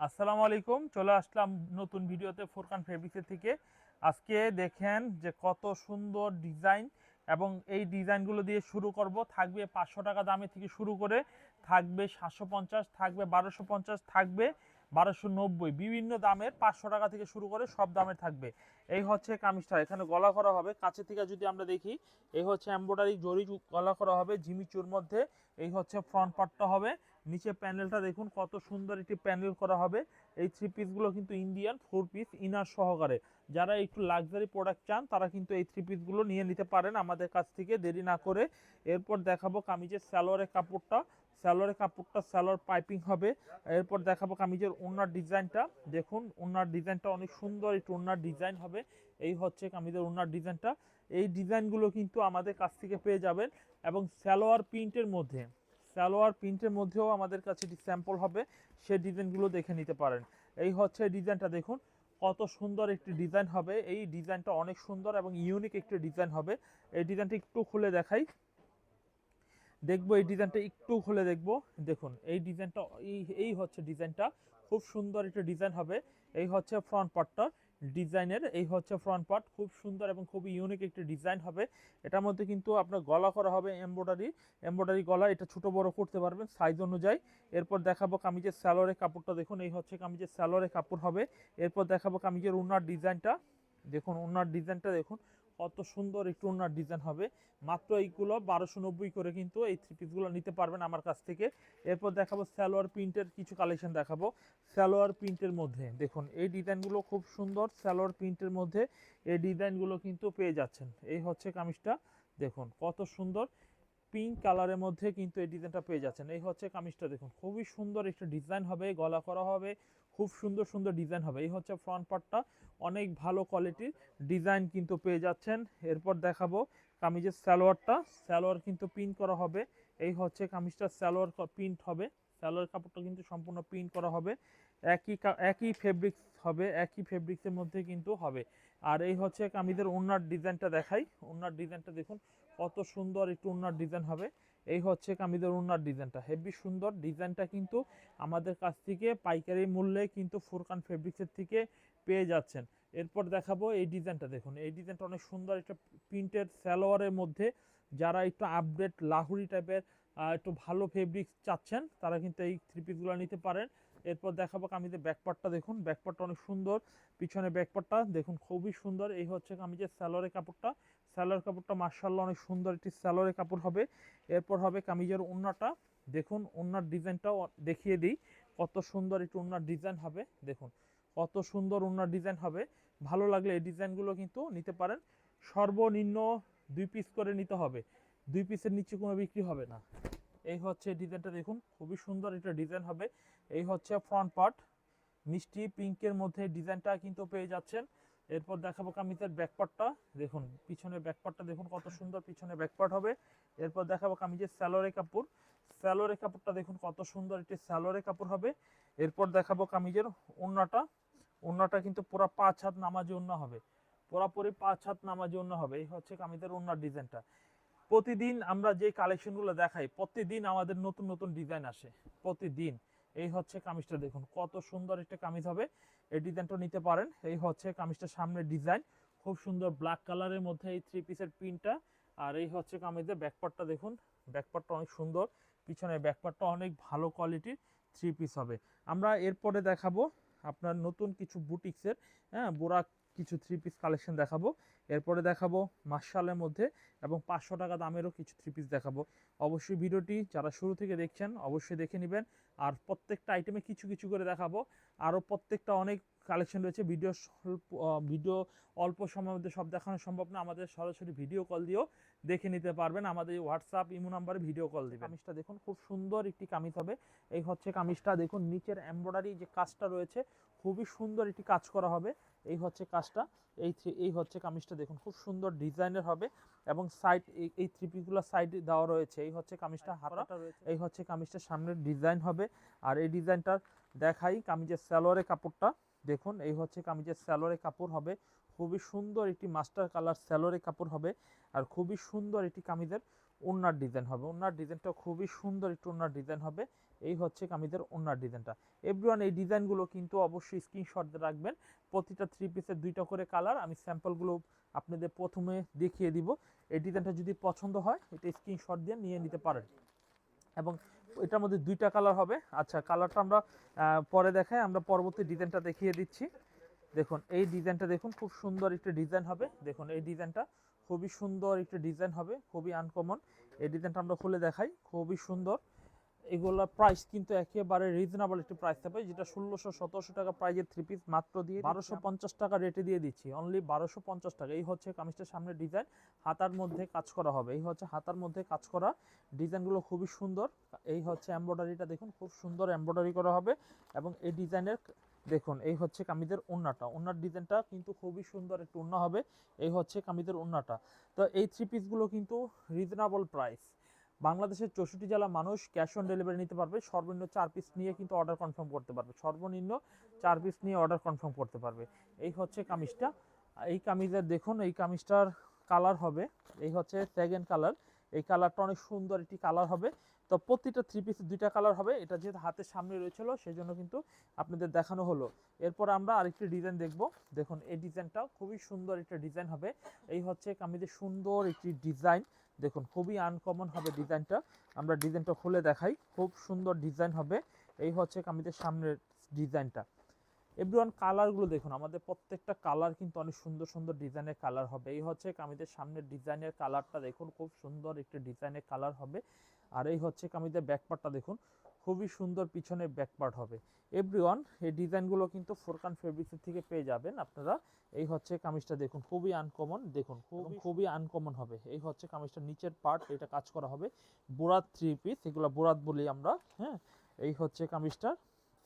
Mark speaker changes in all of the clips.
Speaker 1: আসসালামু আলাইকুম, চলে আসলাম নতুন ভিডিওতে ফোরকান ফেব্রিক্সের থেকে। আজকে দেখেন যে কত সুন্দর ডিজাইন এবং এই ডিজাইনগুলো দিয়ে শুরু করব। থাকবে পাঁচশো টাকা দামে থেকে শুরু করে, থাকবে সাতশো পঞ্চাশ, থাকবে বারোশো পঞ্চাশ, থাকবে বারোশো নব্বই। বিভিন্ন দামের পাঁচশো টাকা থেকে শুরু করে সব দামের থাকবে। এই হচ্ছে কামিজটা, এখানে গলা করা হবে। কাছে থেকে যদি আমরা দেখি, এই হচ্ছে এম্ব্রয়ডারি জরি গলা করা হবে জিমিচুর মধ্যে। এই হচ্ছে ফ্রন্ট পার্টটা হবে। নিচে প্যানেলটা দেখুন, কত সুন্দর একটি প্যানেল করা হবে। এই থ্রি পিসগুলো কিন্তু ইন্ডিয়ান ফোর পিস ইনার সহকারে। যারা একটু লাক্সারি প্রোডাক্ট চান, তারা কিন্তু এই থ্রি পিসগুলো নিয়ে নিতে পারেন আমাদের কাছ থেকে, দেরি না করে। এরপর দেখাবো কামিজের স্যালোয়ারের কাপড়টা। স্যালোয়ারের কাপড়টা স্যালোয়ার পাইপিং হবে। এরপর দেখাবো কামিজের ওনার ডিজাইনটা। দেখুন ওনার ডিজাইনটা অনেক সুন্দর, একটু ওনার ডিজাইন হবে। এই হচ্ছে কামিজের ওনার ডিজাইনটা। এই ডিজাইনগুলো কিন্তু আমাদের কাছ থেকে পেয়ে যাবেন এবং স্যালোয়ার প্রিন্টের মধ্যে। সালোয়ার প্রিন্টের মধ্যেও আমাদের কাছে স্যাম্পল হবে, সেই ডিজাইনগুলো দেখে নিতে পারেন। এই হচ্ছে ডিজাইনটা দেখুন, কত সুন্দর একটি ডিজাইন হবে। এই ডিজাইনটা অনেক সুন্দর এবং ইউনিক একটি ডিজাইন হবে। এই ডিজাইনটা একটু খুলে দেখাই। দেখব এই ডিজাইনটা একটু খুলে দেখব। দেখুন, এই ডিজাইনটা, এই এই হচ্ছে ডিজাইনটা। খুব সুন্দর একটা ডিজাইন হবে। এই হচ্ছে ফ্রন্ট পার্টটা ডিজাইনের, এই হচ্ছে ফ্রন্ট পার্ট খুব সুন্দর এবং খুবই ইউনিক একটি ডিজাইন হবে। এটার মধ্যে কিন্তু আপনার গলা করা হবে এমব্রয়ডারি এমব্রয়ডারি গলা, এটা ছোট বড় করতে পারবেন সাইজ অনুযায়ী। এরপর দেখাবো কামিজের স্যালোয়ারের কাপড়টা, দেখুন এই হচ্ছে কামিজের স্যালোরের কাপড় হবে। এরপর দেখাবো কামিজের উনার ডিজাইনটা দেখুন, ওনার ডিজাইনটা দেখুন কত সুন্দর একটু ওনার ডিজাইন হবে। মাত্র এইগুলো বারোশো নব্বই করে কিন্তু এই থ্রি পিসগুলো নিতে পারবেন আমার কাছ থেকে। এরপর দেখাবো স্যালোয়ার প্রিন্টের কিছু কালেকশন দেখাবো। স্যালোয়ার প্রিন্টের মধ্যে, দেখুন, এই ডিজাইনগুলো খুব সুন্দর স্যালোয়ার প্রিন্টের মধ্যে। এই ডিজাইনগুলো কিন্তু পেয়ে যাচ্ছেন। এই হচ্ছে কামিজটা, দেখুন, কত সুন্দর। পিঙ্ক কালারের মধ্যে কিন্তু এই ডিজাইনটা পেয়ে যাচ্ছেন। এই হচ্ছে কামিজটা, দেখুন, খুবই সুন্দর একটা ডিজাইন হবে, গলা করা হবে। খুব সুন্দর সুন্দর ডিজাইন হবে। এই হচ্ছে ফ্রন্ট পার্টটা অনেক ভালো কোয়ালিটির ডিজাইন কিন্তু পেয়ে যাচ্ছেন। এরপর দেখাবো কামিজের সালোয়ারটা সালোয়ার কিন্তু প্রিন্ট করা হবে। এই হচ্ছে কামিজটা সালোয়ার প্রিন্ট হবে। সালোয়ার কাপড়টা কিন্তু সম্পূর্ণ প্রিন্ট করা হবে। একই একই ফেব্রিক্স হবে, একই ফেব্রিক্সের মধ্যে কিন্তু হবে। আর এই হচ্ছে কামিজের ওনার ডিজাইনটা দেখাই। ওনার ডিজাইনটা দেখুন, কত সুন্দর একটু ওনার ডিজাইন হবে। এই হচ্ছে কামিজের ওনার ডিজাইনটা হেভি সুন্দর ডিজাইনটা কিন্তু আমাদের কাছ থেকে পাইকারি মূল্যে কিন্তু ফুরকান ফেব্রিক্সের থেকে পেয়ে যাচ্ছেন। এরপর দেখাবো এই ডিজাইনটা দেখুন। এই ডিজাইনটা অনেক সুন্দর একটা প্রিন্টেড সালোয়ারের মধ্যে যারা একটু আপডেট লাহুরি টাইপের একটু ভালো ফেব্রিক্স চাচ্ছেন, তারা কিন্তু এই থ্রি পিসগুলো নিতে পারেন। এরপর দেখাবো কামিজের ব্যাকপার্টটা দেখুন। ব্যাকপার্টটা অনেক সুন্দর। পিছনে ব্যাকপার্টটা দেখুন, খুবই সুন্দর। এই হচ্ছে কামিজের স্যালোয়ারের কাপড়টা স্যালোয়ার কাপড়টা মার্শাল্লাহ অনেক সুন্দর একটি স্যালোয়ারের কাপড় হবে। এরপর হবে কামিজের ওন্নাটা দেখুন ওন্নার ডিজাইনটাও দেখিয়ে দিই। কত সুন্দর একটু ওন্নার ডিজাইন হবে। দেখুন, কত সুন্দর ওন্নার ডিজাইন হবে। ভালো লাগলে এই ডিজাইনগুলো কিন্তু নিতে পারেন। সর্বনিম্ন দুই পিস করে নিতে হবে। দুই পিসের নিচে কোনো বিক্রি হবে না। এই হচ্ছে ডিজাইনটা দেখুন, খুবই সুন্দর একটা ডিজাইন হবে। এই হচ্ছে ফ্রন্ট পার্ট মিষ্টি পিঙ্কের মধ্যে ডিজাইনটা কিন্তু পেয়ে যাচ্ছেন। এরপর দেখাবো কামিজের ব্যাকপার্টটা দেখুন পিছনে ব্যাকপার্টটা দেখুন কত সুন্দর পিছনে ব্যাকপার্ট হবে। এরপর দেখাবো কামিজের স্যালোরে কাপড়। স্যালোরে কাপড়টা দেখুন কত সুন্দর, একটি স্যালোরে কাপড় হবে। এরপর দেখাবো কামিজের ওন্নাটা ওন্নাটা কিন্তু পুরো পাঁচ হাত নামাজি ওন্না হবে। পুরাপুরি পাঁচ হাত নামাজি ওন্না হবে। এই হচ্ছে কামিজের ওন্নার ডিজাইনটা। প্রতিদিন আমরা যে কালেকশনগুলো দেখাই, প্রতিদিন আমাদের নতুন নতুন ডিজাইন আসে। প্রতিদিন। এই হচ্ছে কামিজটা দেখুন, কত সুন্দর একটা কামিজ হবে। এই ডিজাইনটা নিতে পারেন। এই হচ্ছে কামিজটার সামনের ডিজাইন। খুব সুন্দর ব্ল্যাক কালারের মধ্যে এই থ্রি পিসের প্রিন্টটা। আর এই হচ্ছে কামিজের ব্যাকপার্টটা দেখুন। ব্যাকপার্টটা অনেক সুন্দর। পিছনে ব্যাকপার্টটা অনেক ভালো কোয়ালিটির থ্রি পিস হবে। আমরা এরপরে দেখাবো আপনার নতুন কিছু বুটিক্সের হ্যাঁ বোরা কিছু থ্রি পিস কালেকশন দেখাবো। এরপরে দেখাবো মার্শালের মধ্যে এবং পাঁচশো টাকা দামেরও কিছু থ্রি পিস দেখাবো। অবশ্যই ভিডিওটি যারা শুরু থেকে দেখছেন, অবশ্যই দেখে নেবেন। আর প্রত্যেকটা আইটেমে কিছু কিছু করে দেখাবো। আরও প্রত্যেকটা অনেক কালেকশন রয়েছে। ভিডিও ভিডিও অল্প সময়ের মধ্যে সব দেখানো সম্ভব না। আমাদের সরাসরি ভিডিও কল দিয়েও দেখে নিতে পারবেন। আমাদের হোয়াটসঅ্যাপ ইমো নাম্বারে ভিডিও কল দিবেন। কামিজটা দেখুন, খুব সুন্দর একটি কামিজ হবে। এই হচ্ছে কামিজটা, দেখুন, নিচের এমব্রয়ডারি যে কাজটা রয়েছে, খুবই সুন্দর একটি কাজ করা হবে। এই হচ্ছে কাজটা এই এই হচ্ছে কামিজটা দেখুন খুব সুন্দর ডিজাইনের হবে এবং সাইড এই থ্রি পিসগুলো সাইড দেওয়া রয়েছে এই হচ্ছে কামিজটা হাতাটা রয়েছে। এই হচ্ছে কামিজটার সামনের ডিজাইন হবে আর এই ডিজাইনটার দেখাই কামিজের স্যালোয়ারের কাপড়টা দেখুন এই হচ্ছে কামিজের স্যালোয়ারের কাপড় হবে খুবই সুন্দর একটি মাস্টার কালার স্যালোয়ারের কাপড় হবে আর খুবই সুন্দর একটি কামিজের ওনার ডিজাইন হবে ওনার ডিজাইনটা খুবই সুন্দর একটু ওনার ডিজাইন হবে এই হচ্ছে কামিজের ওনার ডিজাইনটা। এভরিওয়ান এই ডিজাইনগুলো কিন্তু অবশ্যই স্ক্রিনশট রাখবেন। প্রতিটা থ্রি পিসের দুইটা করে কালার আমি স্যাম্পলগুলো আপনাদের প্রথমে দেখিয়ে দিব। এই ডিজাইনটা যদি পছন্দ হয়, এটা স্ক্রিনশট দিয়ে নিয়ে নিতে পারেন। এবং এটার মধ্যে দুইটা কালার হবে। আচ্ছা কালারটা আমরা পরে দেখাই। আমরা পরবর্তী ডিজাইনটা দেখিয়ে দিচ্ছি। দেখুন, এই ডিজাইনটা দেখুন, খুব সুন্দর একটা ডিজাইন হবে। দেখুন, এই ডিজাইনটা খুবই সুন্দর একটা ডিজাইন হবে। খুবই আনকমন এই ডিজাইনটা আমরা খুলে দেখাই। খুবই সুন্দর। এগুলোর প্রাইস কিন্তু একেবারে রিজনেবল একটি প্রাইস থাকবে, যেটা ষোলোশো সতেরোশো টাকা প্রাইজের থ্রি পিস মাত্র দিয়ে বারোশো পঞ্চাশ টাকা রেটে দিয়ে দিচ্ছি অনলি বারোশো পঞ্চাশ টাকা। এই হচ্ছে কামিজটার সামনে ডিজাইন হাতার মধ্যে কাজ করা হবে। এই হচ্ছে হাতার মধ্যে কাজ করা ডিজাইনগুলো খুবই সুন্দর। এই হচ্ছে এমব্রয়ডারিটা দেখুন, খুব সুন্দর এমব্রয়ডারি করা হবে। এবং এই ডিজাইনের দেখুন, এই হচ্ছে কামিজের ওন্নাটা ওন্নার ডিজাইনটা কিন্তু খুবই সুন্দর একটু ওন্না হবে। এই হচ্ছে কামিজের ওন্নাটা তো এই থ্রি পিসগুলো কিন্তু রিজনেবল প্রাইস বাংলাদেশের চৌষট্টি জেলা মানুষ ক্যাশ অন ডেলিভারি নিতে পারবে। সর্বনিম্ন চার পিস নিয়ে কিন্তু অর্ডার কনফার্ম করতে পারবে। সর্বনিম্ন চার পিস নিয়ে অর্ডার কনফার্ম করতে পারবে। এই হচ্ছে কামিজটা। এই কামিজের দেখুন, এই কামিজটার কালার হবে। এই হচ্ছে সেকেন্ড কালার এই কালারটা অনেক সুন্দর একটি কালার হবে। তো প্রতিটা থ্রি পিস দুইটা কালার হবে। এটা যেহেতু হাতের সামনে রয়েছিল সেই জন্য কিন্তু আপনাদের দেখানো হলো। এরপর আমরা আরেকটি ডিজাইন দেখব। দেখুন, এই ডিজাইনটাও খুবই সুন্দর একটা ডিজাইন হবে। এই হচ্ছে কামিজের সুন্দর একটি ডিজাইন দেখুন, খুবই আনকমন হবে ডিজাইনটা আমরা ডিজাইনটা খুলে দেখাই। খুব সুন্দর ডিজাইন হবে। এই হচ্ছে কামিজের সামনের ডিজাইনটা এভরিওয়ান কালারগুলো দেখুন, আমাদের প্রত্যেকটা কালার কিন্তু অনেক সুন্দর সুন্দর ডিজাইনের কালার হবে। এই হচ্ছে কামিজের সামনের ডিজাইনের কালারটা দেখুন, খুব সুন্দর একটি ডিজাইনের কালার হবে। আর এই হচ্ছে কামিজের ব্যাকপার্টটা দেখুন। খুবই সুন্দর পিছনে ব্যাকপার্ট হবে। এভরিওয়ান এই ডিজাইনগুলো কিন্তু ফোরকান ফেব্রিক্সের থেকে পেয়ে যাবেন আপনারা। এই হচ্ছে কামিজটা দেখুন খুবই আনকমন দেখুন খুবই খুবই আনকমন হবে। এই হচ্ছে কামিজটা নিচের পার্ট এটা কাজ করা হবে বোরাত থ্রি পিস এগুলো বোরাত বলি আমরা হ্যাঁ? এই হচ্ছে কামিজটার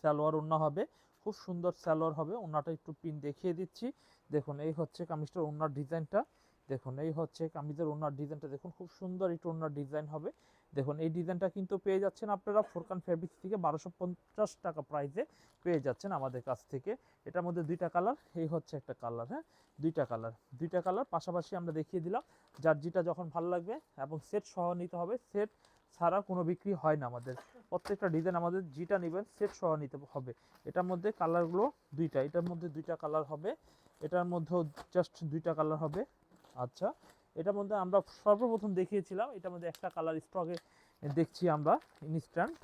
Speaker 1: সালোয়ার ওন্না হবে খুব সুন্দর সালোয়ার হবে ওন্নাটা একটু পিন দেখিয়ে দিচ্ছি। দেখুন এই হচ্ছে কামিজটার ওন্নার ডিজাইনটা। দেখুন এই হচ্ছে কামিজের ওন্নার ডিজাইনটা দেখুন খুব সুন্দর একটু ওন্নার ডিজাইন হবে। দেখুন, এই ডিজাইনটা কিন্তু পেয়ে যাচ্ছেন আপনারা ফোরকান ফেব্রিক্স থেকে বারোশো পঞ্চাশ টাকা প্রাইসে পেয়ে যাচ্ছেন আমাদের কাছ থেকে। এটার মধ্যে দুইটা কালার এই হচ্ছে একটা কালার হ্যাঁ? দুইটা কালার দুইটা কালার পাশাপাশি আমরা দেখিয়ে দিলাম, যার যেটা যখন ভালো লাগবে এবং সেট সহ নিতে হবে সেট ছাড়া কোনো বিক্রি হয় না আমাদের। প্রত্যেকটা ডিজাইন আমাদের যেটা নেবেন সেট সহ নিতে হবে। এটার মধ্যে কালারগুলো দুইটা, এটার মধ্যে দুইটা কালার হবে, এটার মধ্যেও জাস্ট দুইটা কালার হবে। আচ্ছা এটার মধ্যে আমরা সর্বপ্রথম দেখিয়েছিলাম, এটার মধ্যে একটা কালার স্টকে দেখছি আমরা ইনস্ট্যান্ট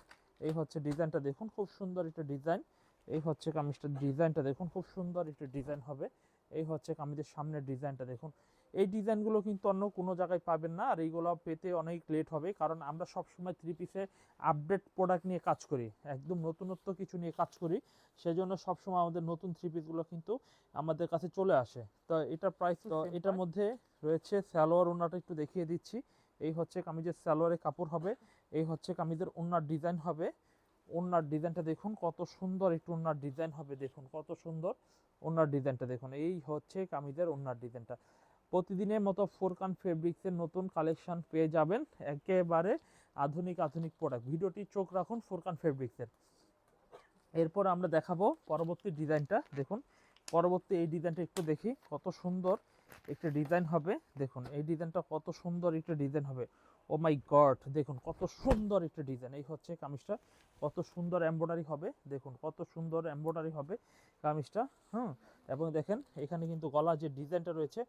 Speaker 1: এই হচ্ছে ডিজাইনটা দেখুন, খুব সুন্দর একটা ডিজাইন এই হচ্ছে কামিজটার ডিজাইনটা দেখুন, খুব সুন্দর একটা ডিজাইন হবে। এই হচ্ছে কামিজের সামনের ডিজাইনটা দেখুন। এই ডিজাইনগুলো কিন্তু অন্য কোনো জায়গায় পাবেন না আর এইগুলো পেতে অনেক লেট হবে কারণ আমরা সবসময় থ্রি পিসে আপডেট প্রোডাক্ট নিয়ে কাজ করি একদম নতুনত্ব কিছু নিয়ে কাজ করি সেজন্য সবসময় আমাদের নতুন থ্রি পিসগুলো কিন্তু আমাদের কাছে চলে আসে। তো এটা প্রাইস তো এটার মধ্যে রয়েছে সালোয়ার ওনাটা একটু দেখিয়ে দিচ্ছি এই হচ্ছে কামিজের সালোয়ারের কাপড় হবে এই হচ্ছে কামিজের ওনার ডিজাইন হবে ওনার ডিজাইনটা দেখুন কত সুন্দর একটু ওনার ডিজাইন হবে দেখুন কত সুন্দর ওনার ডিজাইনটা দেখুন এই হচ্ছে কামিজের ওনার ডিজাইনটা প্রতিদিনের মতো ফোরকান ফেব্রিক্সের নতুন কালেকশন পেয়ে যাবেন। একেবারে আধুনিক আধুনিক প্রোডাক্ট ভিডিওটি চোখ রাখুন ফোরকান ফেব্রিক্সের এরপর আমরা দেখাবো পরবর্তী ডিজাইনটা। দেখুন, পরবর্তী এই ডিজাইনটা একটু দেখি। কত সুন্দর একটা ডিজাইন হবে। দেখুন, এই ডিজাইনটা কত সুন্দর একটা ডিজাইন হবে। ও মাই গড দেখুন, কত সুন্দর একটা ডিজাইন। এই হচ্ছে কামিজটা। কত সুন্দর এমব্রয়ডারি হবে। দেখুন, কত সুন্দর এমব্রয়ডারি হবে কামিজটা। হুম, এবং দেখেন, এখানে কিন্তু গলা যে ডিজাইনটা রয়েছে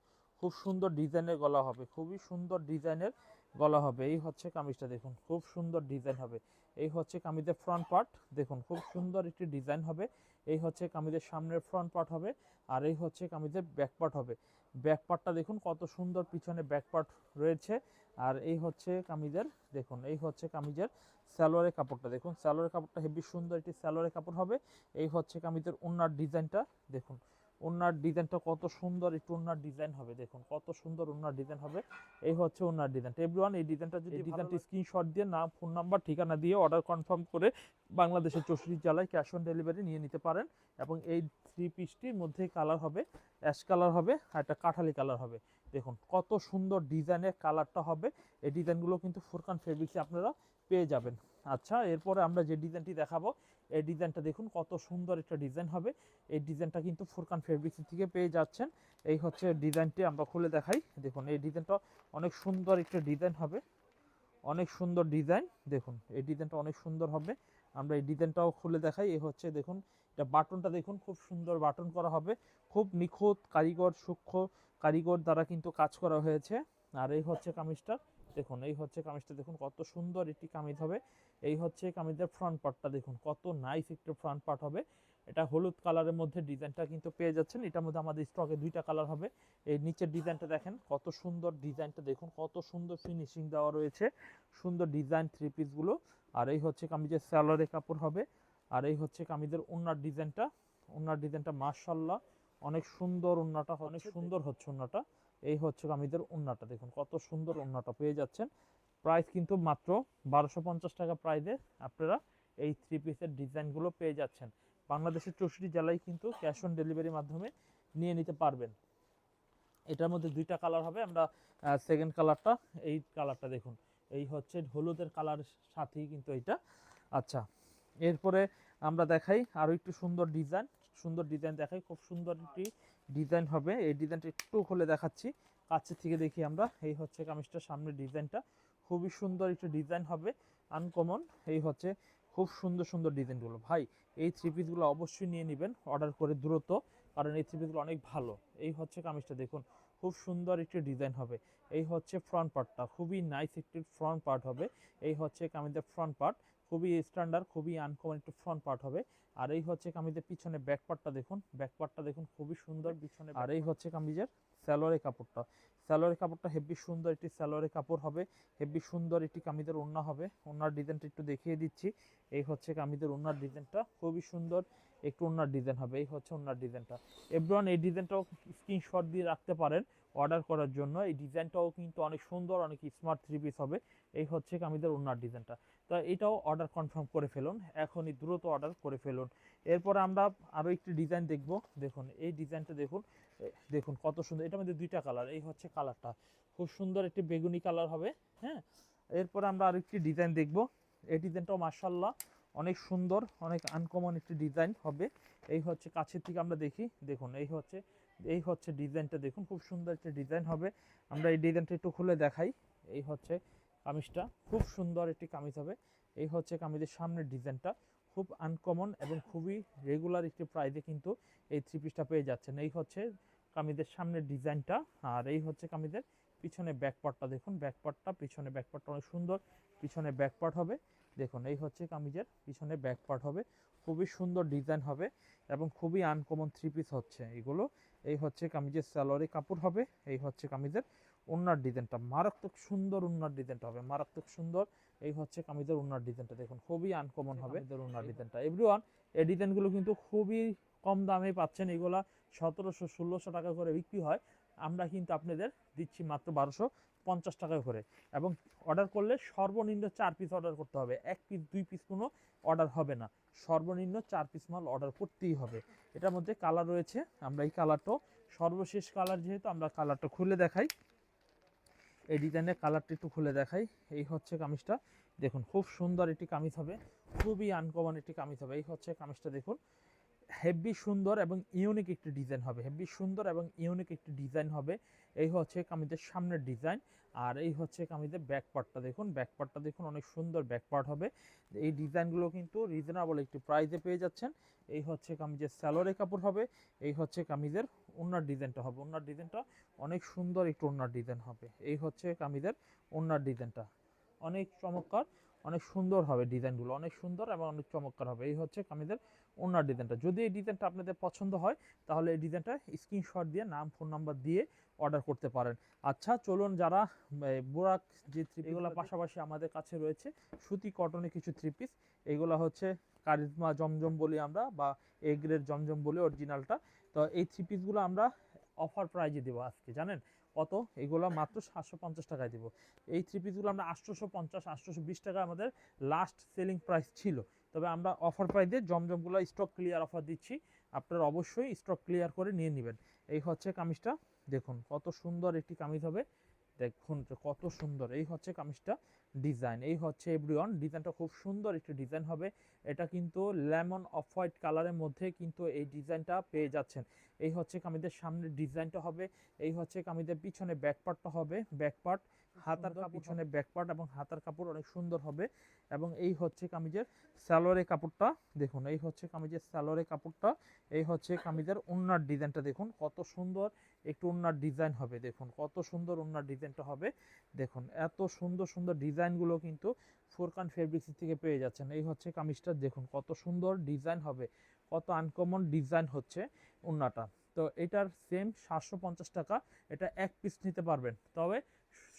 Speaker 1: খুব সুন্দর ডিজাইনের গলা হবে, খুবই সুন্দর ডিজাইনের গলা হবে। এই হচ্ছে কামিজটা, দেখুন, খুব সুন্দর ডিজাইন হবে। এই হচ্ছে কামিজের ফ্রন্ট পার্ট দেখুন, খুব সুন্দর একটি ডিজাইন হবে। এই হচ্ছে কামিজের সামনের ফ্রন্ট পার্ট হবে আর এই হচ্ছে কামিজের ব্যাক পার্ট হবে। ব্যাক পার্টটা দেখুন, কত সুন্দর পিছনে ব্যাক পার্ট রয়েছে আর এই হচ্ছে কামিজের, দেখুন, এই হচ্ছে কামিজের সালোয়ারের কাপড়টা, দেখুন, সালোয়ারের কাপড়টা হেভি সুন্দর একটি স্যালোয়ারের কাপড় হবে। এই হচ্ছে কামিজের ওনার ডিজাইনটা, দেখুন ওনার ডিজাইনটা কত সুন্দর একটু ওনার ডিজাইন হবে দেখুন কত সুন্দর ওনার ডিজাইন হবে। এই হচ্ছে ওনার ডিজাইনটা। এভরিওয়ান এই ডিজাইনটা যদি ডিজাইনটি স্ক্রিনশট দিয়ে নাম ফোন নাম্বার ঠিকানা দিয়ে অর্ডার কনফার্ম করে বাংলাদেশের চৌষট্টি জেলায় ক্যাশ অন ডেলিভারি নিয়ে নিতে পারেন এবং এই থ্রি পিসটির মধ্যে কালার হবে অ্যাশ কালার হবে আর একটা কাঠালি কালার হবে। দেখুন কত সুন্দর ডিজাইনের কালারটা হবে। এই ডিজাইনগুলো কিন্তু ফুরকান ফেব্রিক্সে আপনারা পেয়ে যাবেন। আচ্ছা এরপরে আমরা যে ডিজাইনটি দেখাবো এই ডিজাইনটা দেখুন, কত সুন্দর একটা ডিজাইন হবে। এই ডিজাইনটা কিন্তু ফুরকান ফেব্রিক্স থেকে পেয়ে যাচ্ছেন। এই হচ্ছে ডিজাইনটি আমরা খুলে দেখাই। দেখুন, এই ডিজাইনটা অনেক সুন্দর একটা ডিজাইন হবে। অনেক সুন্দর ডিজাইন, দেখুন, এই ডিজাইনটা অনেক সুন্দর হবে। আমরা এই ডিজাইনটাও খুলে দেখাই। এই হচ্ছে, দেখুন, এটা বাটনটা দেখুন, খুব সুন্দর বাটন করা হবে। খুব নিখুঁত, কারিগর সূক্ষ্ম কারিগর দ্বারা কিন্তু কাজ করা হয়েছে। আর এই হচ্ছে কামিজটা। দেখুন এই হচ্ছে কামিজটা দেখুন কত সুন্দর একটি কামিজ হবে। এই হচ্ছে কামিজের ফ্রন্ট পার্টটা দেখুন কত নাইস একটি ফ্রন্ট পার্ট হবে। এটা হলুদ কালারের মধ্যে ডিজাইনটা কিন্তু পেয়ে যাচ্ছেন। এটার মধ্যে আমাদের স্টকে দুইটা কালার হবে। এই নিচের ডিজাইনটা দেখেন কত সুন্দর ডিজাইনটা দেখুন কত সুন্দর ফিনিশিং দেওয়া রয়েছে। সুন্দর ডিজাইন থ্রি পিসগুলো আর এই হচ্ছে কামিজের স্যালোয়ারের কাপড় হবে। আর এই হচ্ছে কামিজের ওনার ডিজাইনটা ওনার ডিজাইনটা মার্শাল্লাহ অনেক সুন্দর ওন্নাটা অনেক সুন্দর হচ্ছে ওন্নাটা এই হচ্ছে কামিজের ওন্নাটা দেখুন কত সুন্দর ওন্নাটা পেয়ে যাচ্ছেন। প্রাইস কিন্তু মাত্র বারোশো পঞ্চাশ টাকা প্রাইসে আপনারা এই থ্রি পিসের ডিজাইনগুলো পেয়ে যাচ্ছেন। বাংলাদেশের চৌষট্টি জেলায় কিন্তু ক্যাশ অন ডেলিভারির মাধ্যমে নিয়ে নিতে পারবেন। এটার মধ্যে দুইটা কালার হবে। আমরা সেকেন্ড কালারটা এই কালারটা দেখুন। এই হচ্ছে হলুদের কালার সাথেই কিন্তু এইটা। আচ্ছা এরপরে আমরা দেখাই আরও একটু সুন্দর ডিজাইন সুন্দর ডিজাইন দেখাই। খুব সুন্দর একটি ডিজাইন হবে। এই ডিজাইনটা একটু খুলে দেখাচ্ছি। কাছের থেকে দেখি আমরা। এই হচ্ছে কামিজটার সামনের ডিজাইনটা। খুবই সুন্দর একটি ডিজাইন হবে। আনকমন এই হচ্ছে খুব সুন্দর সুন্দর ডিজাইনগুলো। ভাই, এই থ্রি পিসগুলো অবশ্যই নিয়ে নেবেন অর্ডার করে দ্রুত, কারণ এই থ্রি পিসগুলো অনেক ভালো। এই হচ্ছে কামিজটা, দেখুন, খুব সুন্দর একটি ডিজাইন হবে। এই হচ্ছে ফ্রন্ট পার্টটা খুবই নাইস একটি ফ্রন্ট পার্ট হবে। এই হচ্ছে কামিজের ফ্রন্ট পার্ট খুবই স্ট্যান্ডার্ড খুবই আনকমন একটু ফ্রন্ট পার্ট হবে। আর এই হচ্ছে কামিজের পিছনে ব্যাক পার্টটা দেখুন। ব্যাক পার্টটা দেখুন খুবই সুন্দর পিছনে আর এই হচ্ছে কামিজের স্যালোয়ারের কাপড়টা। স্যালোয়ারের কাপড়টা হেভি সুন্দর একটি স্যালোয়ারের কাপড় হবে। হেভি সুন্দর একটি কামিজের ওড়না হবে। ওড়নার ডিজাইনটা একটু দেখিয়ে দিচ্ছি। এই হচ্ছে কামিজের ওড়নার ডিজাইনটা খুবই সুন্দর একটু ওড়নার ডিজাইন হবে। এই হচ্ছে ওড়নার ডিজাইনটা এভরিওয়ান এই ডিজাইনটাও স্ক্রিনশট দিয়ে রাখতে পারেন অর্ডার করার জন্য। এই ডিজাইনটাও কিন্তু অনেক সুন্দর অনেক স্মার্ট থ্রি পিস হবে। এই হচ্ছে কামিজের ওড়নার ডিজাইনটা তো এটাও অর্ডার কনফার্ম করে ফেলুন, এখনই দ্রুত অর্ডার করে ফেলুন। এরপর আমরা আরও একটি ডিজাইন দেখব। দেখুন, এই ডিজাইনটা দেখুন দেখুন কত সুন্দর, এটার মধ্যে দুইটা কালার এই হচ্ছে কালারটা খুব সুন্দর একটি বেগুনি কালার হবে হ্যাঁ? এরপরে আমরা আরেকটি ডিজাইন দেখব। এই ডিজাইনটাও মার্শাল্লাহ অনেক সুন্দর, অনেক আনকমন একটি ডিজাইন হবে। এই হচ্ছে কাছের থেকে আমরা দেখি, দেখুন, এই হচ্ছে এই হচ্ছে ডিজাইনটা দেখুন, খুব সুন্দর একটা ডিজাইন হবে। আমরা এই ডিজাইনটা একটু খুলে দেখাই। এই হচ্ছে কামিজটা, খুব সুন্দর একটি কামিজ হবে। এই হচ্ছে কামিজের সামনের ডিজাইনটা। খুব আনকমন এবং খুবই রেগুলার একটি প্রাইজে কিন্তু এই থ্রি পিসটা পেয়ে যাচ্ছেন। এই হচ্ছে কামিজের সামনের ডিজাইনটা আর এই হচ্ছে কামিজের পিছনে ব্যাকপার্টটা দেখুন। ব্যাকপার্টটা পিছনে ব্যাকপার্টটা অনেক সুন্দর। পিছনে ব্যাকপার্ট হবে। দেখুন, এই হচ্ছে কামিজের পিছনে ব্যাকপার্ট হবে। খুবই সুন্দর ডিজাইন হবে এবং খুবই আনকমন থ্রি পিস হচ্ছে এগুলো। এই হচ্ছে কামিজের স্যালোয়ারি কাপড় হবে। এই হচ্ছে কামিজের ওনার ডিজাইনটা। মারাত্মক সুন্দর ওনার ডিজাইনটা হবে মারাত্মক সুন্দর। এই হচ্ছে কামিজের ওনার ডিজাইনটা দেখুন খুবই আনকমন হবে। এদের ওনার ডিজাইনটা এভরিওয়ান এই ডিজাইনগুলো কিন্তু খুবই কম দামে পাচ্ছেন এগুলা সতেরোশো ষোলোশো টাকা করে বিক্রি হয়। আমরা কিন্তু আপনাদের দিচ্ছি মাত্র বারোশো পঞ্চাশ টাকা করে। এবং অর্ডার করলে সর্বনিম্ন চার পিস অর্ডার করতে হবে। এক পিস দুই পিস কোনো অর্ডার হবে না। সর্বনিম্ন চার পিস মাল অর্ডার করতেই হবে। এটার মধ্যে কালার রয়েছে আমরা এই কালারটাও সর্বশেষ কালার যেহেতু আমরা কালারটা খুলে দেখাই। এই ডিজাইনের কালারটি একটু খুলে দেখাই। এই হচ্ছে কামিজটা। দেখুন, খুব সুন্দর একটি কামিজ হবে। খুবই আনকমন একটি কামিজ হবে। এই হচ্ছে কামিজটা, দেখুন। হেভি সুন্দর এবং ইউনিক একটি ডিজাইন হবে। হেভি সুন্দর এবং ইউনিক একটি ডিজাইন হবে। এই হচ্ছে কামিজের সামনের ডিজাইন আর এই হচ্ছে কামিজের ব্যাক পার্টটা দেখুন ব্যাক পার্টটা দেখুন, অনেক সুন্দর ব্যাক পার্ট হবে। এই ডিজাইনগুলো কিন্তু রিজনেবল একটি প্রাইসে পেয়ে যাচ্ছেন। এই হচ্ছে কামিজের স্যালোরে কাপড় হবে, এই হচ্ছে কামিজের ওনার ডিজাইনটা হবে। ওনার ডিজাইনটা অনেক সুন্দর একটু ওনার ডিজাইন হবে। এই হচ্ছে কামিজের ওনার ডিজাইনটা অনেক চমৎকার, অনেক সুন্দর হবে ডিজাইনগুলো। অনেক সুন্দর এবং অনেক চমৎকার হবে। এই হচ্ছে কামিজের ওনার ডিজাইনটা যদি এই ডিজাইনটা আপনাদের পছন্দ হয়, তাহলে এই ডিজাইনটা স্ক্রিনশট দিয়ে, নাম ফোন নাম্বার দিয়ে অর্ডার করতে পারেন। আচ্ছা চলুন যারা এ, বোরাক যে থ্রি এগুলো পাশাপাশি আমাদের কাছে রয়েছে সুতি কটনে কিছু থ্রি পিস এগুলো হচ্ছে কারিজমা জমজম বলি আমরা বা এগ্রের জমজম বলি অরিজিনালটা তো এই থ্রি পিসগুলো আমরা অফার প্রাইজে দেবো আজকে জানেন? কত? এগুলো মাত্র সাতশো পঞ্চাশ টাকায় দেবো। এই থ্রি পিসগুলো আমরা আটশোশো পঞ্চাশ আটশোশো বিশ টাকা আমাদের লাস্ট সেলিং প্রাইস ছিল। তবে আমরা অফার প্রাইজে জমজমগুলো স্টক ক্লিয়ার অফার দিচ্ছি। আপনারা অবশ্যই স্টক ক্লিয়ার করে নিয়ে নেবেন। এই হচ্ছে কামিজটা, দেখুন কত সুন্দর একটি কামিজ হবে। দেখুন কত সুন্দর, এই হচ্ছে কামিজটা ডিজাইন এই হচ্ছে এভরিওয়ান ডিজাইনটা খুব সুন্দর একটি ডিজাইন হবে। এটা কিন্তু লেমন অফ হোয়াইট কালারের মধ্যে কিন্তু এই ডিজাইনটা পেয়ে যাচ্ছেন। এই হচ্ছে কামিজের সামনের ডিজাইনটা হবে, এই হচ্ছে কামিজের পিছনে ব্যাকপার্টটা হবে ব্যাকপার্ট হাতার কাপড় পিছনে ব্যাক পার্ট এবং হাতার কাপড় অনেক সুন্দর হবে। এবং এই হচ্ছে কামিজের স্যালোয়ারের কাপড়টা দেখুন এই হচ্ছে কামিজের স্যালোয়ারের কাপড়টা এই হচ্ছে কামিজের উন্নার ডিজাইনটা দেখুন কত সুন্দর একটু উন্নার ডিজাইন হবে দেখুন কত সুন্দর উন্নার ডিজাইনটা হবে দেখুন এত সুন্দর সুন্দর ডিজাইনগুলো কিন্তু ফোরকান ফেব্রিক্স থেকে পেয়ে যাচ্ছেন। এই হচ্ছে কামিজটা দেখুন কত সুন্দর ডিজাইন হবে কত আনকমন ডিজাইন হচ্ছে উন্নাটা। তো এটার সেম সাতশো পঞ্চাশ টাকা এটা এক পিস নিতে পারবেন। তবে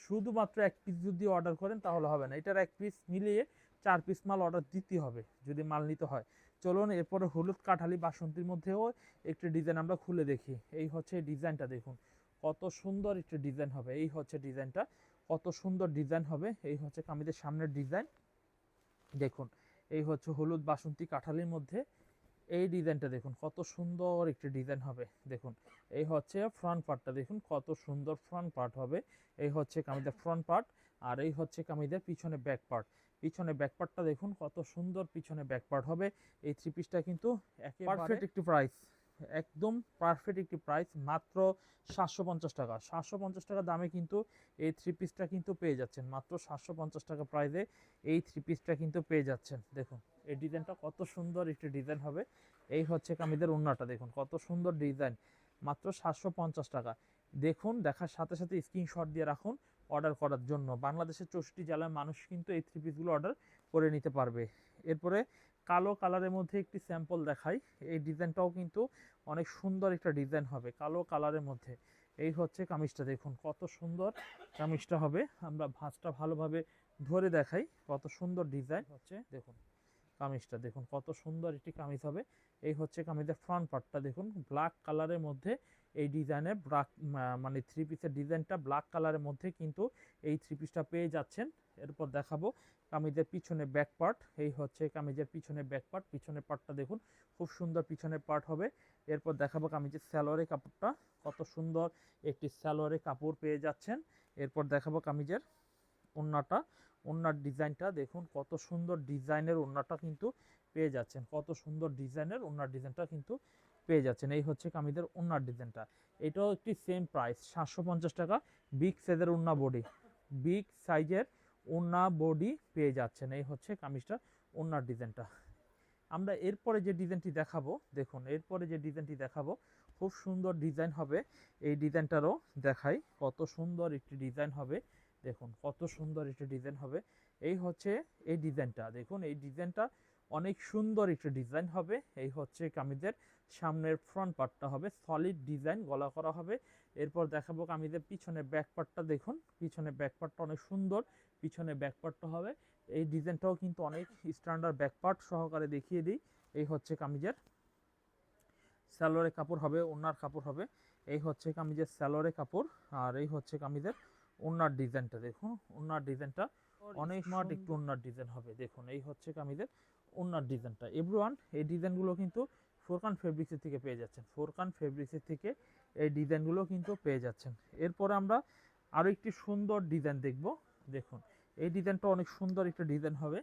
Speaker 1: শুধুমাত্র এক পিস যদি অর্ডার করেন তাহলে হবে না। এটার এক পিস মিলিয়ে চার পিস মাল অর্ডার দিতে হবে, যদি মাল নিতে হয়। চলুন এরপরে হলুদ কাঠালি বাসন্তীর মধ্যেও একটি ডিজাইন আমরা খুলে দেখি। এই হচ্ছে ডিজাইনটা দেখুন। কত সুন্দর একটি ডিজাইন হবে। এই হচ্ছে ডিজাইনটা কত সুন্দর ডিজাইন হবে। এই হচ্ছে কামিদের সামনের ডিজাইন দেখুন, এই হচ্ছে হলুদ বাসন্তী কাঠালির মধ্যে এই ডিজাইনটা দেখুন, কত সুন্দর একটি ডিজাইন হবে। দেখুন, এই হচ্ছে ফ্রন্ট পার্টটা দেখুন, কত সুন্দর ফ্রন্ট পার্ট হবে। এই হচ্ছে কামিদের ফ্রন্ট পার্ট আর এই হচ্ছে কামিদের পিছনে ব্যাক পার্ট পিছনে ব্যাক পার্টটা দেখুন, কত সুন্দর পিছনে ব্যাক পার্ট হবে। এই থ্রি পিসটা কিন্তু পারফেক্ট একটি প্রাইস একদম পারফেক্ট একটি প্রাইস মাত্র সাতশো পঞ্চাশ টাকা। সাতশো পঞ্চাশ টাকা দামে কিন্তু এই থ্রি পিসটা কিন্তু পেয়ে যাচ্ছেন। মাত্র সাতশো পঞ্চাশ টাকা প্রাইসে এই থ্রি পিসটা কিন্তু পেয়ে যাচ্ছেন। দেখুন, এই ডিজাইনটা কত সুন্দর একটি ডিজাইন হবে। এই হচ্ছে কামিদের ওন্নাটা দেখুন কত সুন্দর ডিজাইন মাত্র সাতশো পঞ্চাশ টাকা। দেখুন, দেখার সাথে সাথে স্ক্রিনশট দিয়ে রাখুন অর্ডার করার জন্য। বাংলাদেশের চৌষট্টি জেলার মানুষ কিন্তু এই থ্রি পিসগুলো অর্ডার করে নিতে পারবে। এরপরে কালো কালারের মধ্যে একটি স্যাম্পল দেখাই। এই ডিজাইনটাও কিন্তু অনেক সুন্দর একটা ডিজাইন হবে কালো কালারের মধ্যে। এই হচ্ছে কামিজটা, দেখুন কত সুন্দর কামিজটা হবে। আমরা ভাঁজটা ভালোভাবে ধরে দেখাই, কত সুন্দর ডিজাইন হচ্ছে, দেখুন কামিজটা, দেখুন কত সুন্দর একটি কামিজ হবে। এই হচ্ছে কামিজের ফ্রন্ট পার্টটা দেখুন ব্ল্যাক কালারের মধ্যে এই ডিজাইনের ব্ল্যাক মানে থ্রি পিসের ডিজাইনটা ব্ল্যাক কালারের মধ্যে কিন্তু এই থ্রি পিসটা পেয়ে যাচ্ছেন। এরপর দেখাবো কামিজের পিছনে ব্যাক পার্ট এই হচ্ছে কামিজের পিছনে ব্যাক পার্ট পিছনের পার্টটা দেখুন, খুব সুন্দর পিছনের পার্ট হবে। এরপর দেখাবো কামিজের স্যালোয়ারের কাপড়টা। কত সুন্দর একটি স্যালোয়ারের কাপড় পেয়ে যাচ্ছেন। এরপর দেখাবো কামিজের ওন্নাটা ওন্নার ডিজাইনটা দেখুন, কত সুন্দর ডিজাইনের ওন্নাটা কিন্তু পেয়ে যাচ্ছেন। কত সুন্দর ডিজাইনের ওন্নার ডিজাইনটা কিন্তু পেয়ে যাচ্ছেন। এই হচ্ছে কামিজের ওন্নার ডিজাইনটা। এটাও একটি সেম প্রাইস সাতশো পঞ্চাশ টাকা। বিগ সাইজের ওন্না বডি বিগ সাইজের ওন্না বডি পেয়ে যাচ্ছেন। এই হচ্ছে কামিজটা ওন্নার ডিজাইনটা। আমরা এরপরে যে ডিজাইনটি দেখাবো, দেখুন, এরপরে যে ডিজাইনটি দেখাবো, খুব সুন্দর ডিজাইন হবে। এই ডিজাইনটারও দেখাই কত সুন্দর একটি ডিজাইন হবে। দেখুন, কত সুন্দর একটি ডিজাইন হবে। এই হচ্ছে এই ডিজাইনটা। দেখুন, এই ডিজাইনটা অনেক সুন্দর একটি ডিজাইন হবে। এই হচ্ছে কামিজের সামনের ফ্রন্ট পার্টটা হবে। সলিড ডিজাইন গলা করা হবে। এরপর দেখাবো কামিজের পিছনে ব্যাক পার্টটা দেখুন। পিছনে ব্যাক পার্টটা অনেক সুন্দর। পিছনে ব্যাক পার্টটা হবে। এই ডিজাইনটাও কিন্তু অনেক স্ট্যান্ডার্ড ব্যাক পার্ট সহকারে দেখিয়ে দিই। এই হচ্ছে কামিজের স্যালোয়ারের কাপড় হবে ওনার কাপড় হবে। এই হচ্ছে কামিজের স্যালোয়ারের কাপড় আর এই হচ্ছে কামিজের ওনার ডিজাইনটা দেখুন। ওনার ডিজাইনটা অনেক স্মার্ট একটু ওনার ডিজাইন হবে। দেখুন এই হচ্ছে কামিজের ওনার ডিজাইনটা। এভরিওয়ান এই ডিজাইনগুলো কিন্তু ফোরকান ফেব্রিক্সের থেকে পেয়ে যাচ্ছেন। ফোরকান ফেব্রিক্সের থেকে এই ডিজাইনগুলো কিন্তু পেয়ে যাচ্ছেন। এরপরে আমরা আরও একটি সুন্দর ডিজাইন দেখব। দেখুন, এই ডিজাইনটা অনেক সুন্দর একটা ডিজাইন হবে।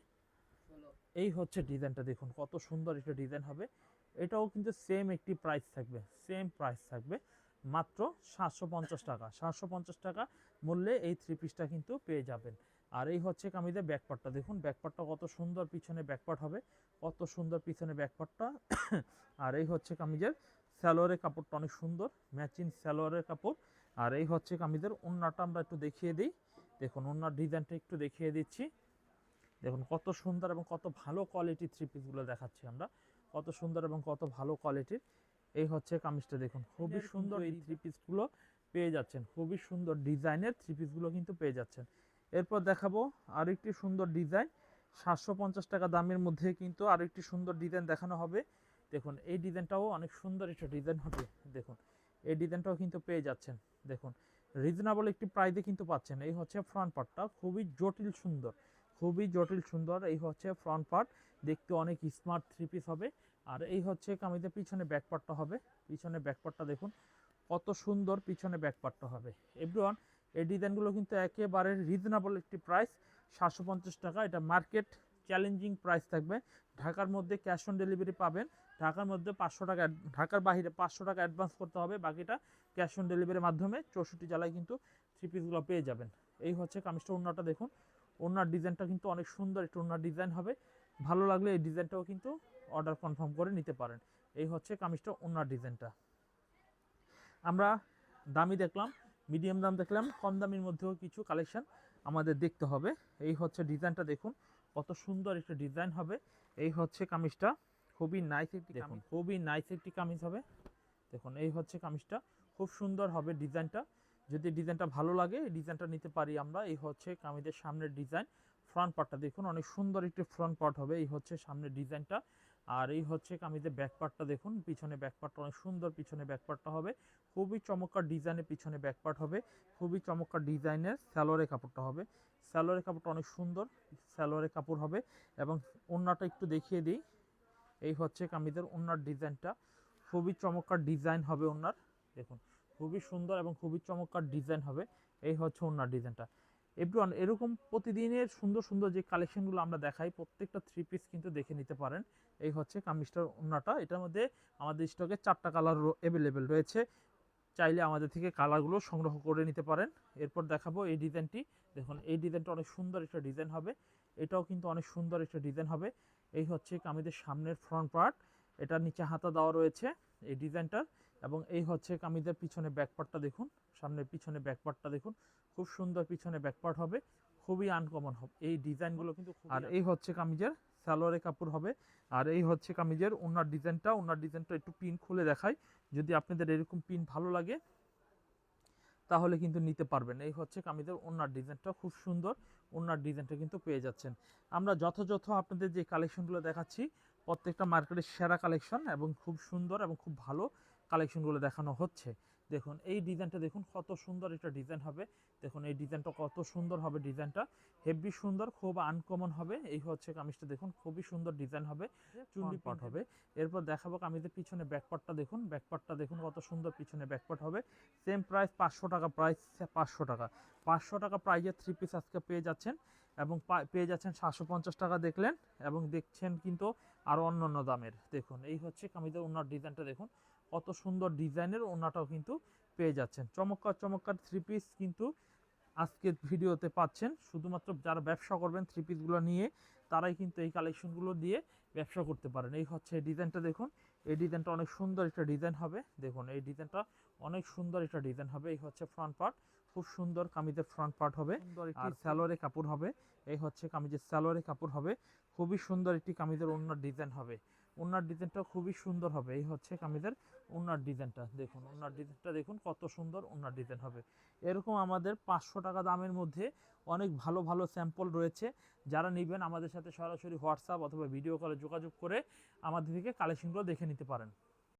Speaker 1: এই হচ্ছে ডিজাইনটা, দেখুন, কত সুন্দর একটা ডিজাইন হবে। এটাও কিন্তু সেম একটি প্রাইস থাকবে সেম প্রাইস থাকবে মাত্র সাতশো পঞ্চাশ টাকা। সাতশো পঞ্চাশ টাকা মূল্যে এই থ্রি পিসটা কিন্তু পেয়ে যাবেন। আর এই হচ্ছে কামিজের ব্যাকপার্টটা দেখুন ব্যাকপার্টটা কত সুন্দর পিছনে ব্যাকপার্ট হবে কত সুন্দর পিছনে ব্যাকপার্টটা আর এই হচ্ছে কামিজের স্যালোয়ারের কাপড়টা অনেক সুন্দর ম্যাচিং স্যালোয়ারের কাপড়। আর এই হচ্ছে কামিজের ওন্নাটা আমরা একটু দেখিয়ে দিই। দেখুন ওন্নার ডিজাইনটা একটু দেখিয়ে দিচ্ছি। দেখুন কত সুন্দর এবং কত ভালো কোয়ালিটির থ্রি পিসগুলো দেখাচ্ছি আমরা। কত সুন্দর এবং কত ভালো কোয়ালিটির এই হচ্ছে কামিজটা দেখুন খুবই সুন্দর এই থ্রি পিসগুলো পেয়ে যাচ্ছেন। খুবই সুন্দর ডিজাইনের থ্রি পিসগুলো কিন্তু পেয়ে যাচ্ছেন। এরপর দেখাবো আরেকটি সুন্দর ডিজাইন। সাতশো পঞ্চাশ টাকা দামের মধ্যে কিন্তু আরেকটি সুন্দর ডিজাইন দেখানো হবে। দেখুন, এই ডিজাইনটাও অনেক সুন্দর একটা ডিজাইন হবে। দেখুন, এই ডিজাইনটাও কিন্তু পেয়ে যাচ্ছেন। দেখুন রিজনেবল একটি প্রাইজে কিন্তু পাচ্ছেন। এই হচ্ছে ফ্রন্ট পার্টটা খুবই জটিল সুন্দর, খুবই জটিল সুন্দর। এই হচ্ছে ফ্রন্ট পার্ট দেখতে অনেক স্মার্ট থ্রি পিস হবে। আর এই হচ্ছে কামিজের পিছনে ব্যাক পার্টটা হবে। পিছনে ব্যাক পার্টটা দেখুন, কত সুন্দর পিছনে ব্যাক পার্টটা হবে। এভরিওয়ান এই ডিজাইনগুলো কিন্তু একেবারে রিজনেবল একটি প্রাইস সাতশো পঞ্চাশ টাকা। এটা মার্কেট চ্যালেঞ্জিং প্রাইস থাকবে। ঢাকার মধ্যে ক্যাশ অন ডেলিভারি পাবেন। ঢাকার মধ্যে পাঁচশো টাকা ঢাকার বাইরে পাঁচশো টাকা অ্যাডভান্স করতে হবে। বাকিটা ক্যাশ অন ডেলিভারির মাধ্যমে চৌষট্টি জেলায় কিন্তু থ্রি পিসগুলো পেয়ে যাবেন। এই হচ্ছে কামিজটা ওড়নাটা দেখুন। ওড়নার ডিজাইনটা কিন্তু অনেক সুন্দর একটু ওড়নার ডিজাইন হবে। ভালো লাগলে এই ডিজাইনটাও কিন্তু অর্ডার কনফার্ম করে নিতে পারেন। এই হচ্ছে কামিজটা ওড়নার ডিজাইনটা। আমরা দামি দেখলাম। মিডিয়াম দাম দেখলাম কম দামের মধ্যেও কিছু কালেকশন আমাদের দেখতে হবে। এই হচ্ছে ডিজাইনটা দেখুন কত সুন্দর একটা ডিজাইন হবে। এই হচ্ছে কামিজটা খুবই নাইস একটি দেখুন। খুবই নাইস একটি কামিজ হবে। দেখুন এই হচ্ছে কামিজটা খুব সুন্দর হবে ডিজাইনটা যদি ডিজাইনটা ভালো লাগে ডিজাইনটা নিতে পারি আমরা। এই হচ্ছে কামিজের সামনের ডিজাইন ফ্রন্ট পার্টটা দেখুন অনেক সুন্দর একটি ফ্রন্ট পার্ট হবে। এই হচ্ছে সামনের ডিজাইনটা আর এই হচ্ছে কামিজের ব্যাক পার্টটা দেখুন পিছনে ব্যাক পার্টটা অনেক সুন্দর পিছনে ব্যাক পার্টটা হবে। খুবই চমৎকার ডিজাইনের পিছনে ব্যাকপার্ট হবে, খুবই চমৎকার ডিজাইনের স্যালোয়ারের কাপড়টা হবে। স্যালোয়ারের কাপড়টা অনেক সুন্দর স্যালোয়ারের কাপড় হবে এবং ওড়নাটা একটু দেখিয়ে দিই। এই হচ্ছে কামিজের ওড়নার ডিজাইনটা, খুবই চমৎকার ডিজাইন হবে ওড়নার। দেখুন, খুবই সুন্দর এবং খুবই চমৎকার ডিজাইন হবে এই হচ্ছে ওড়নার ডিজাইনটা। এভরিওয়ান, এরকম প্রতিদিনের সুন্দর সুন্দর যে কালেকশনগুলো আমরা দেখাই, প্রত্যেকটা থ্রি পিস কিন্তু দেখে নিতে পারেন। এই হচ্ছে কামিজটার ওড়নাটা, এটার মধ্যে আমাদের স্টকে চারটা কালার অ্যাভেলেবেল রয়েছে। চাইলে আমাদের থেকে কালারগুলো সংগ্রহ করে নিতে পারেন। এরপর দেখাবো এই ডিজাইনটি দেখুন এই ডিজাইনটা অনেক সুন্দর একটা ডিজাইন হবে। এটাও কিন্তু অনেক সুন্দর একটা ডিজাইন হবে। এই হচ্ছে কামিজের সামনের ফ্রন্ট পার্ট এটা নিচে হাতা দেওয়া রয়েছে এই ডিজাইনটার এবং এই হচ্ছে কামিজের পিছনে ব্যাকপার্টটা দেখুন। সামনের পিছনে ব্যাকপার্টটা দেখুন। খুব সুন্দর পিছনে ব্যাকপার্ট হবে। খুবই আনকমন হবে। এই ডিজাইনগুলো কিন্তু আর এই হচ্ছে কামিজের সালোয়ারের কাপড় হবে। আর এই হচ্ছে কামিজের ওনার ডিজাইনটা। ওনার ডিজাইনটা একটু পিন খুলে দেখাই। যদি আপনাদের এরকম পিন ভালো লাগে, তাহলে কিন্তু নিতে পারবেন। এই হচ্ছে কামিজের ওনার ডিজাইনটা। খুব সুন্দর ওনার ডিজাইনটা কিন্তু পেয়ে যাচ্ছেন। আমরা যথাযথ আপনাদের যে কালেকশনগুলো দেখাচ্ছি, প্রত্যেকটা মার্কেটের সেরা কালেকশন এবং খুব সুন্দর এবং খুব ভালো কালেকশনগুলো দেখানো হচ্ছে। দেখুন এই ডিজাইনটা দেখুন কত সুন্দর একটা ডিজাইন হবে। দেখুন এই ডিজাইনটা কত সুন্দর হবে ডিজাইনটা। হেভি সুন্দর খুব আনকমন হবে। এই হচ্ছে কামিজটা দেখুন খুবই সুন্দর ডিজাইন হবে। চুন্ডি পাট হবে। এরপর দেখাবো কামিজের পিছনে ব্যাকপার্টটা দেখুন। ব্যাকপার্টটা দেখুন কত সুন্দর পিছনে ব্যাকপার্ট হবে। সেম প্রাইস পাঁচশো টাকা প্রাইস পাঁচশো টাকা। পাঁচশো টাকা প্রাইজের থ্রি পিস আজকে পেয়ে যাচ্ছেন এবং পেয়ে যাচ্ছেন সাতশো পঞ্চাশ টাকা দেখলেন এবং দেখছেন কিন্তু আরও অন্য অন্য দামের। দেখুন এই হচ্ছে কামিজের ওনার ডিজাইনটা দেখুন। কত সুন্দর ডিজাইনের ওনাটাও কিন্তু পেয়ে যাচ্ছেন। চমৎকার চমৎকার থ্রি পিস কিন্তু আজকের ভিডিওতে পাচ্ছেন। শুধুমাত্র যারা ব্যবসা করবেন থ্রি পিসগুলো নিয়ে তারাই কিন্তু এই কালেকশনগুলো দিয়ে ব্যবসা করতে পারেন। এই হচ্ছে এই ডিজাইনটা দেখুন। এই ডিজাইনটা অনেক সুন্দর একটা ডিজাইন হবে। দেখুন এই ডিজাইনটা অনেক সুন্দর একটা ডিজাইন হবে। এই হচ্ছে ফ্রন্ট পার্ট খুব সুন্দর কামিজের ফ্রন্ট পার্ট হবে। আর স্যালোয়ারের কাপড় হবে। এই হচ্ছে কামিজের স্যালোয়ারের কাপড় হবে। খুবই সুন্দর একটি কামিজের ওনার ডিজাইন হবে। ওনার ডিজাইনটা খুবই সুন্দর হবে। এই হচ্ছে কামিজের ওনার ডিজাইনটা। দেখুন ওনার ডিজাইনটা দেখুন, কত সুন্দর ওনার ডিজাইন হবে। এরকম আমাদের পাঁচশো টাকা দামের মধ্যে অনেক ভালো ভালো স্যাম্পল রয়েছে। যারা নেবেন আমাদের সাথে সরাসরি হোয়াটসঅ্যাপ অথবা ভিডিও কলে যোগাযোগ করে আমাদের থেকে কালেকশনগুলো দেখে নিতে পারেন।